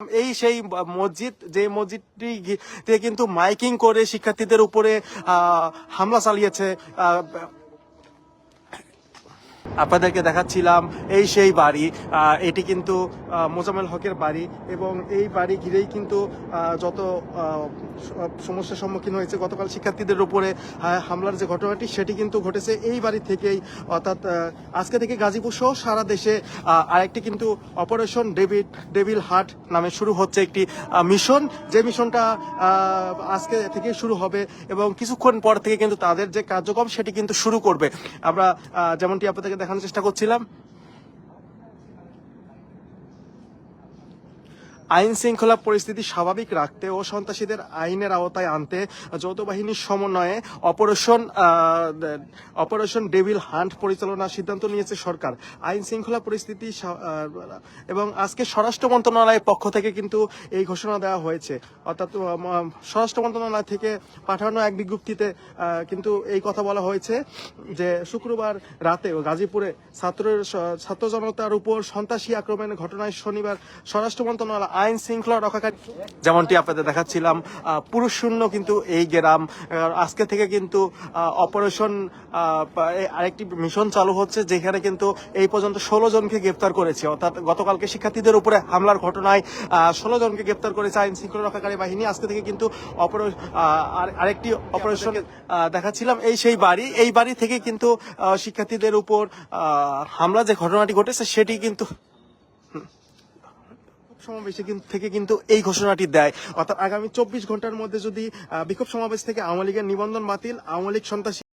এই সেই মসজিদ যে মসজিদটি কিন্তু মাইকিং করে শিক্ষার্থীদের উপরে হামলা চালিয়েছে আপনাদেরকে দেখাচ্ছিলাম এই সেই বাড়ি এটি কিন্তু মোজামেল হকের বাড়ি এবং এই বাড়ি ঘিরেই কিন্তু যত সমস্যার সম্মুখীন হয়েছে গতকাল শিক্ষার্থীদের উপরে হামলার যে ঘটনাটি সেটি কিন্তু ঘটেছে এই বাড়ি থেকেই। অর্থাৎ আজকে থেকে গাজীপুর সহ সারা দেশে আরেকটি কিন্তু অপারেশন ডেভিড, ডেভিল হার্ট নামে শুরু হচ্ছে একটি মিশন। যে মিশনটা আজকে থেকে শুরু হবে এবং কিছুক্ষণ পর থেকে কিন্তু তাদের যে কার্যক্রম সেটি কিন্তু শুরু করবে। আমরা যেমনটি আপনাদেরকে দেখানোর চেষ্টা করছিলাম। আইন শৃঙ্খলা পরিস্থিতি স্বাভাবিক রাখতে ও সন্ত্রাসীদের আইনের আওতায় আনতে যৌথ বাহিনীর সমন্বয়ে অপারেশন অপারেশন ডেভিল হান্ট পরিচালনার সিদ্ধান্ত নিয়েছে সরকার। আইন শৃঙ্খলা পরিস্থিতি এবং আজকে স্বরাষ্ট্র মন্ত্রণালয়ের পক্ষ থেকে কিন্তু এই ঘোষণা দেওয়া হয়েছে। অর্থাৎ স্বরাষ্ট্র মন্ত্রণালয় থেকে পাঠানো এক বিজ্ঞপ্তিতে কিন্তু এই কথা বলা হয়েছে যে শুক্রবার রাতে গাজীপুরে ছাত্রের ছাত্র জনতার উপর সন্ত্রাসী আক্রমণের ঘটনায় শনিবার স্বরাষ্ট্র মন্ত্রণালয় আইন শৃঙ্খলা রক্ষাকারী যেমনটি আপনাদের দেখাচ্ছিলাম পুরুষ শূন্য কিন্তু এই গ্রাম আজকে থেকে কিন্তু অপারেশন আরেকটি মিশন চালু হচ্ছে যেখানে কিন্তু এই পর্যন্ত ষোলো জনকে গ্রেপ্তার করেছে। অর্থাৎ গতকালকে শিক্ষার্থীদের উপরে হামলার ঘটনায় ষোলো জনকে গ্রেপ্তার করেছে আইন শৃঙ্খলা রক্ষাকারী বাহিনী। আজকে থেকে কিন্তু আরেকটি অপারেশন দেখাচ্ছিলাম এই সেই বাড়ি। এই বাড়ি থেকে কিন্তু শিক্ষার্থীদের উপর হামলা যে ঘটনাটি ঘটেছে সেটি কিন্তু সমাবেশে থেকে কিন্তু এই ঘোষণাটি দেয়। অর্থাৎ আগামী চব্বিশ ঘণ্টার মধ্যে যদি বিক্ষোভ সমাবেশ থেকে আওয়ামী লীগের নিবন্ধন বাতিল, আওয়ামী লীগ সন্ত্রাসী